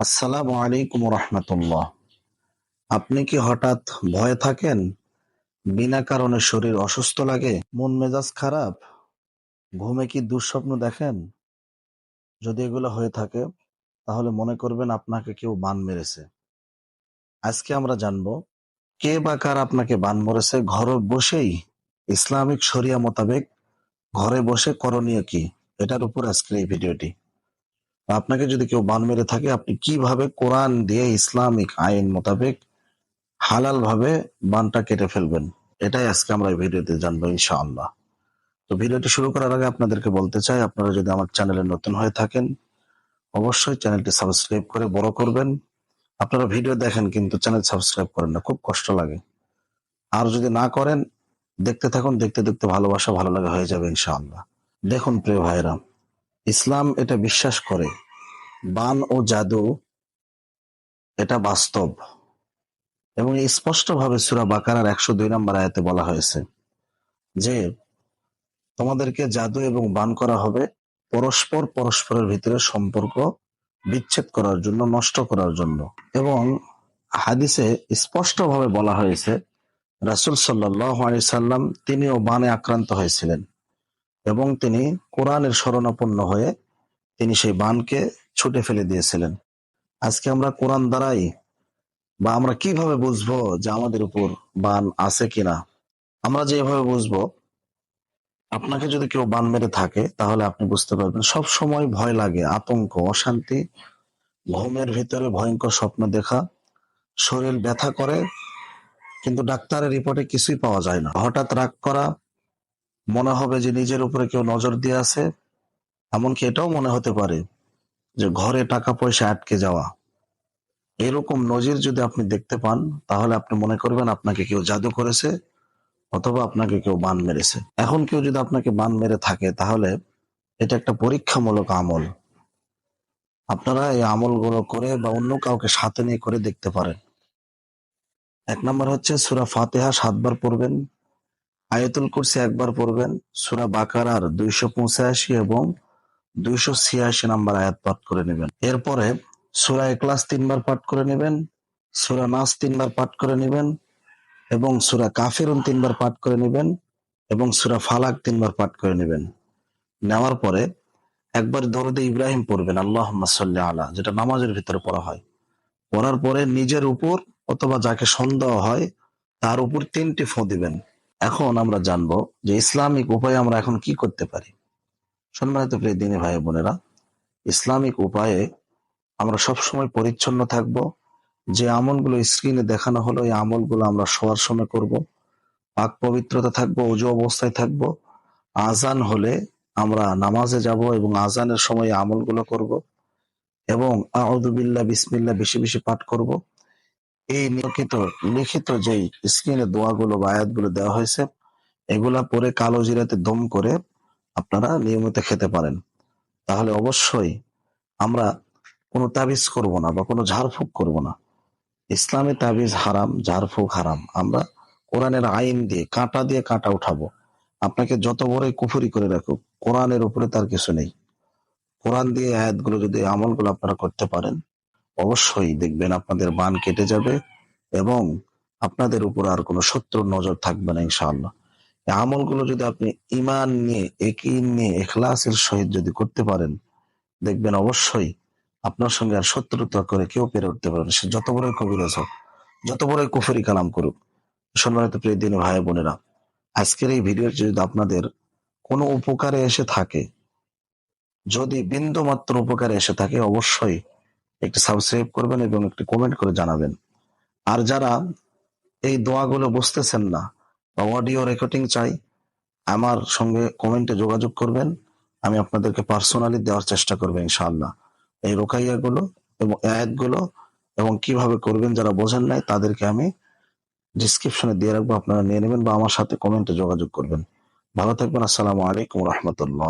আসসালামু আলাইকুম রহমতুল্লাহ। আপনি কি হঠাৎ ভয়ে থাকেন? বিনা কারণে শরীর অসুস্থ লাগে, মন মেজাজ খারাপ, ঘুমে কি দুঃস্বপ্ন দেখেন? যদি এগুলো হয়ে থাকে, তাহলে মনে করবেন আপনাকে কেউ বান মেরেছে। আজকে আমরা জানব, কে বা কার আপনাকে বান মরেছে? ঘরে বসেই ইসলামিক শরিয়া মোতাবেক ঘরে বসে করণীয় কি? এটার উপর আজকের এই ভিডিওটি। আপনাকে যদি কেউ বান মেরে থাকে, আপনি কীভাবে কোরআন দিয়ে ইসলামিক আইন মোতাবেক হালাল ভাবে বানটা কেটে ফেলবেন? এটাই আজকে আমরা এই ভিডিওতে জানব ইনশাআল্লাহ। তো ভিডিওটি শুরু করার আগে আপনাদেরকে বলতে চাই, আপনারা যদি আমার চ্যানেলে নতুন হয়ে থাকেন, অবশ্যই চ্যানেলটি সাবস্ক্রাইব করে বড় করবেন। আপনারা ভিডিও দেখেন কিন্তু চ্যানেল সাবস্ক্রাইব করেন না, খুব কষ্ট লাগে। আর যদি না করেন, দেখতে থাকুন, দেখতে দেখতে ভালোবাসা ভালো লাগে হয়ে যাবে ইনশাআল্লাহ। দেখুন প্রিয় ভাইরা ইসলাম এটা বিশ্বাস করে। বান ও জাদু এটা বাস্তব। এবং স্পষ্ট ভাবে সুরা বাকারার একশো দুই নম্বর আয়াতে বলা হয়েছে যে, তোমাদেরকে জাদু এবং বান করা হবে পরস্পর পরস্পরের ভিতরে সম্পর্ক বিচ্ছেদ করার জন্য, নষ্ট করার জন্য। এবং হাদিসে স্পষ্টভাবে বলা হয়েছে, রাসুল সাল্লাহ আলি সাল্লাম তিনিও বানে আক্রান্ত হয়েছিলেন। এবং তিনি কোরআনের শরণাপন্ন হয়ে তিনি সেই বানকে ছুটে ফেলে দিয়েছিলেন। আজকে আমরা কোরআন দ্বারাই বা আমরা কীভাবে বুঝব যে আমাদের উপর বান আছে কিনা? আমরা যেভাবে বুঝব, আপনাকে যদি কেউ বান মেরে থাকে, তাহলে আপনি বুঝতে পারবেন সব সময় ভয় লাগে, আতঙ্ক, অশান্তি, ঘুমের ভিতরে ভয়ঙ্কর স্বপ্ন দেখা, শরীর ব্যথা করে, কিন্তু ডাক্তারের রিপোর্টে কিছুই পাওয়া যায় না। হঠাৎ রাগ করা মনে হবে যে নিজের উপরে কেউ নজর দিয়ে আছে, এমনকি এটাও মনে হতে পারে যে ঘরে টাকা পয়সা আটকে যাওয়া। এরকম নজির যদি আপনি দেখতে পান, তাহলে আপনি মনে করবেন আপনাকে কেউ জাদু করেছে অথবা আপনাকে কেউ বান মেরেছে। এখন কেউ যদি আপনাকে বান মেরে থাকে, তাহলে এটা একটা পরীক্ষামূলক আমল। আপনারা এই আমলগুলো করে বা অন্য কাউকে সাথে নিয়ে করে দেখতে পারেন। এক নম্বর হচ্ছে সুরা ফাতেহা সাতবার পড়বেন। আয়াতুল কুরসি একবার পড়বেন, সুরা বাকারার দুইশো পঁচাশি এবং দুইশো ছিয়াশি নাম্বার আয়াত পাঠ করে নেবেন। এরপরে সুরা এক্লাস তিনবার পাঠ করে নেবেন, সুরা নাস তিনবার পাঠ করে নেবেন এবং সুরা কাফিরুন তিনবার পাঠ করে নেবেন এবং সুরা ফালাক তিনবার পাঠ করে নেবেন। নেওয়ার পরে একবার দরদে ইব্রাহিম পড়বেন আল্লাহ সাল্লাহ আলা, যেটা নামাজের ভিতরে পড়া হয়। পড়ার পরে নিজের উপর অথবা যাকে সন্দেহ হয়, তার উপর তিনটি ফোঁ দিবেন। এখন আমরা জানব যে ইসলামিক উপায়ে আমরা এখন কি করতে পারি। সম্মানিত প্রিয় দিনী ভাই বোনেরা, ইসলামিক উপায়ে আমরা সবসময় পরিচ্ছন্ন থাকব। যে আমলগুলো স্ক্রিনে দেখানো হলো, এই আমলগুলো আমরা শোয়ার সময় করব। পাক পবিত্রতা থাকব, অজু অবস্থায় থাকব। আজান হলে আমরা নামাজে যাব এবং আজানের সময় আমলগুলো করব এবং আউদুবিল্লা বিসমিল্লা বেশি বেশি পাঠ করব। এই নিয়মিত লিখিত যেই স্ক্রিনে দোয়াগুলো বা আয়াতগুলো দেওয়া হয়েছে, এগুলা পরে কালো জিরাতে দম করে আপনারা নিয়মিত খেতে পারেন। তাহলে অবশ্যই আমরা কোনো তাবিজ করব না বা কোনো ঝাড়ফুঁক করব না। ইসলামে তাবিজ হারাম, ঝাড়ফুঁক হারাম। আমরা কোরআনের আইন দিয়ে, কাঁটা দিয়ে কাঁটা উঠাবো। আপনাকে যত বড়ই কুফুরি করে রাখুক, কোরআনের উপরে তার কিছু নেই। কোরআন দিয়ে আয়াতগুলো যদি আমলগুলো আপনারা করতে পারেন অবশ্যই দেখবেন আপনাদের বান কেটে যাবে এবং আপনাদের উপর আর কোনো শত্রুর নজর থাকবে না, ইনশাআল্লাহ আমলগুলো যদি আপনি ইমান নিয়ে একিন নিয়ে এখলাসের সহিত যদি করতে পারেন, দেখবেন অবশ্যই আপনার সঙ্গে আর শত্রুতা করে কেউ পেরে উঠতে পারবে না। সে যত বড়ই কবিরাজ হোক যত বড়ই কুফরি কালাম করুক, সম্মানিত প্রিয় দিন ভাই বোনেরা, আজকের এই ভিডিও যদি আপনাদের কোনো উপকারে এসে থাকে, যদি বিন্দু মাত্র উপকারে এসে থাকে, অবশ্যই একটি সাবস্ক্রাইব করবেন এবং একটি কমেন্ট করে জানাবেন। আর যারা এই দোয়াগুলো বুঝতেছেন না বা অডিও রেকর্ডিং চাই, আমার সঙ্গে কমেন্টে যোগাযোগ করবেন। আমি আপনাদেরকে পার্সোনালি দেওয়ার চেষ্টা করব ইনশাআল্লাহ। এই রোকাইয়াগুলো এবং অ্যাডগুলো এবং কীভাবে করবেন যারা বোঝেন নাই, তাদেরকে আমি ডিসক্রিপশনে দিয়ে রাখব, আপনারা নিয়ে নেবেন বা আমার সাথে কমেন্টে যোগাযোগ করবেন। ভালো থাকবেন, আসসালামু আলাইকুম রহমতুল্লাহ।